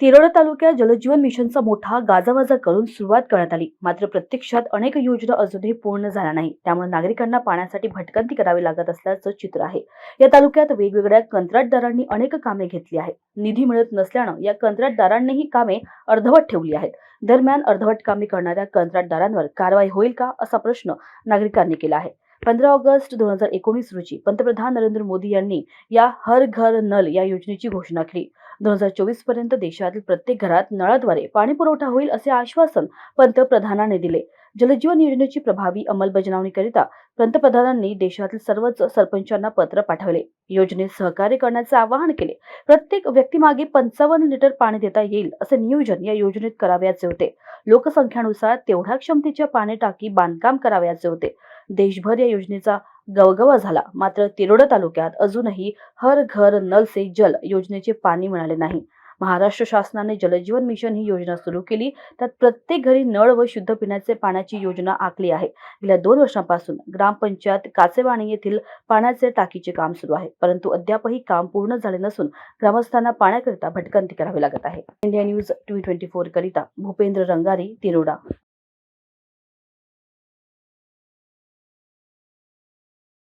तिरोडा तालुक्यात जलजीवन मिशनचा मोठा गाजावाजा करून सुरुवात करण्यात आली. मात्र प्रत्यक्षात अनेक योजना अजूनही पूर्ण झाल्या नाही. त्यामुळे नागरिकांना पाण्यासाठी भटकंती करावी लागत असल्याचं चित्र आहे. या तालुक्यात वेगवेगळ्या कंत्राटदारांनी अनेक कामे घेतली आहेत. निधी मिळत नसल्यानं या कंत्राटदारांनी ही कामे अर्धवट ठेवली आहेत. दरम्यान अर्धवट कामे करणाऱ्या कंत्राटदारांवर कारवाई होईल का असा प्रश्न नागरिकांनी केला आहे. पंधरा ऑगस्ट दोन हजार एकोणीस रोजी पंतप्रधान नरेंद्र मोदी यांनी या हर घर नल या योजनेची घोषणा केली. दोन हजार चोवीसपर्यंत देशातील प्रत्येक घरात नळाद्वारे पाणी पुरवठा होईल असे आश्वासन पंतप्रधानांनी दिले. जलजीवन योजनेची प्रभावी अंमलबजावणीकरिता पंतप्रधानांनी देशातील सर्वच सरपंचांना पत्र पाठवले. योजनेत सहकार्य करण्याचे आवाहन केले. प्रत्येक व्यक्तीमागे पंचावन्न लिटर पाणी देता येईल असे नियोजन या योजनेत करावयाचे होते. लोकसंख्यानुसार तेवढ्या क्षमतेच्या पाणी टाकी बांधकाम करावयाचे होते. देशभर या योजनेचा गवगवा झाला. मात्र तिरोडा तालुक्यात अजूनही हर घर नल से जल योजनेचे पाणी मिळाले नाही. महाराष्ट्र शासनाने जलजीवन मिशन ही योजना सुरू केली. त्यात प्रत्येक घरी नळ व शुद्ध पिण्याचे पाण्याची योजना आखली आहे. गेल्या दोन वर्षांपासून ग्रामपंचायत काचेवाणी येथील पाण्याचे टाकीचे काम सुरू आहे. परंतु अद्यापही काम पूर्ण झाले नसून ग्रामस्थांना पाण्याकरिता भटकंती करावी लागत आहे. इंडिया न्यूज ट्वेंटी फोर करिता भूपेंद्र रंगारी तिरोडा